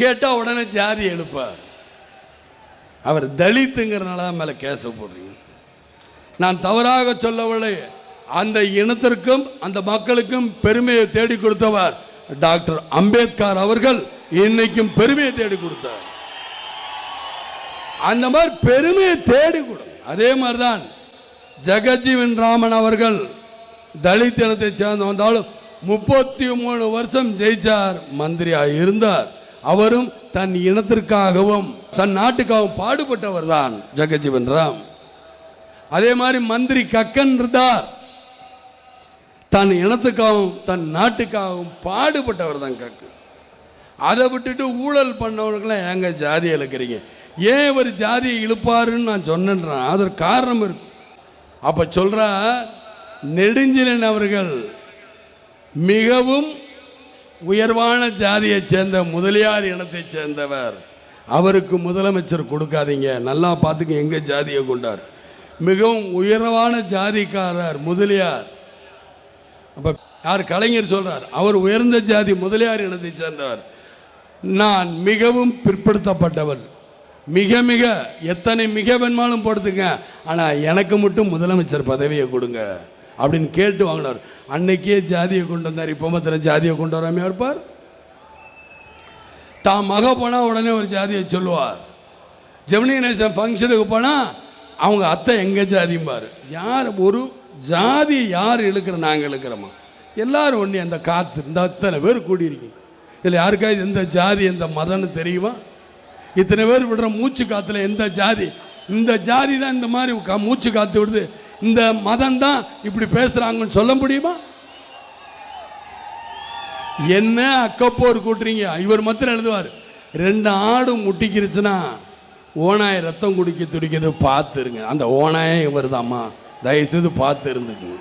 கேட்டால் உடனே ஜாதி எழுப்பார். அவர் தலித்துங்கிறனால தான் மேலே கேச போடுறீங்க. நான் தவறாக சொல்லவில்லை. அந்த இனத்திற்கும் அந்த மக்களுக்கும் பெருமையை தேடி கொடுத்தவர் டாக்டர் அம்பேத்கர் அவர்கள் இன்னைக்கும் பெருமையை தேடி கொடுத்தார். அந்த மாதிரி பெருமையை தேடி கொடு. அதே மாதிரி தான் ஜெகஜீவன் ராமன் அவர்கள் தலித் இனத்தை சேர்ந்து வந்தாலும் முப்பத்தி மூணு வருஷம் ஜெயிச்சார் மந்திரியாக இருந்தார். அவரும் தன் இனத்திற்காகவும் தன் நாட்டுக்காகவும் பாடுபட்டவர் தான் ஜெகஜீவன் ராம். அதே மாதிரி மந்திரி கக்கன் இருந்தார். தன் இனத்துக்காகவும் தன் நாட்டுக்காகவும் பாடுபட்டவர் தான் கக்கன். அதை விட்டுட்டு ஊழல் பண்ணவர்களுக்கெல்லாம் ஏங்க ஜாதியை இழுக்கிறீங்க? ஏன் இவர் ஜாதியை இழுப்பாருன்னு நான் சொன்னேன்றேன் அதற்கு காரணம் இருக்கு. அப்போ சொல்கிறா நெடுஞ்சிலன் அவர்கள் மிகவும் உயர்வான ஜாதியைச் சேர்ந்த முதலியார் இனத்தைச் சேர்ந்தவர். அவருக்கு முதலமைச்சர் கொடுக்காதீங்க. நல்லா பார்த்துக்க எங்கள் ஜாதியை கொண்டார். மிகவும் உயர்வான ஜாதிக்காரர் முதலியார். அப்போ யார் கலைஞர் சொல்கிறார் அவர் உயர்ந்த ஜாதி முதலியார் இனத்தைச் சேர்ந்தவர். நான் மிகவும் பிற்படுத்தப்பட்டவர் மிக மிக எத்தனை மிக வேணுமாலும் போடுத்துங்க ஆனால் எனக்கு மட்டும் முதலமைச்சர் பதவியை கொடுங்க. அப்படின்னு கேட்டு வாங்கினார். அன்னைக்கே ஜாதியை கொண்டு வந்தார். இப்போ மாத்திரம் ஜாதியை கொண்டு வராமையா இருப்பார்? தான் மக போனால் உடனே ஒரு ஜாதியை சொல்லுவார். ஜெமினி கணேசன் ஃபங்க்ஷனுக்கு போனால் அவங்க அத்தை எங்கள் ஜாதிம்பார். யார் ஒரு ஜாதி யார் இழுக்கிற நாங்கள் இழுக்கிறோமா? எல்லாரும் ஒன்றே அந்த காற்று இந்த அத்தனை பேர் கூடியிருக்கீங்க. இதில் யாருக்காவது எந்த ஜாதி எந்த மதம்னு தெரியுமா? இத்தனை பேர் விடுற மூச்சு காற்றுல எந்த ஜாதி? இந்த ஜாதி தான் இந்த மாதிரி மூச்சு காற்று விடுது. இந்த மதம் தான் இப்படி பேசுறாங்கன்னு சொல்ல முடியுமா? என்ன அக்கப்போர் கூட்டுறீங்க? இவர் மாத்திரம் எழுதுவார். ரெண்டு ஆடு முட்டிக்கிருச்சுன்னா ஓனாய் ரத்தம் குடிக்க துடிக்கிறது பார்த்துருங்க. அந்த ஓனாயே இவர் தாம்மா தயவுசெய்து பார்த்து இருந்துக்குங்க.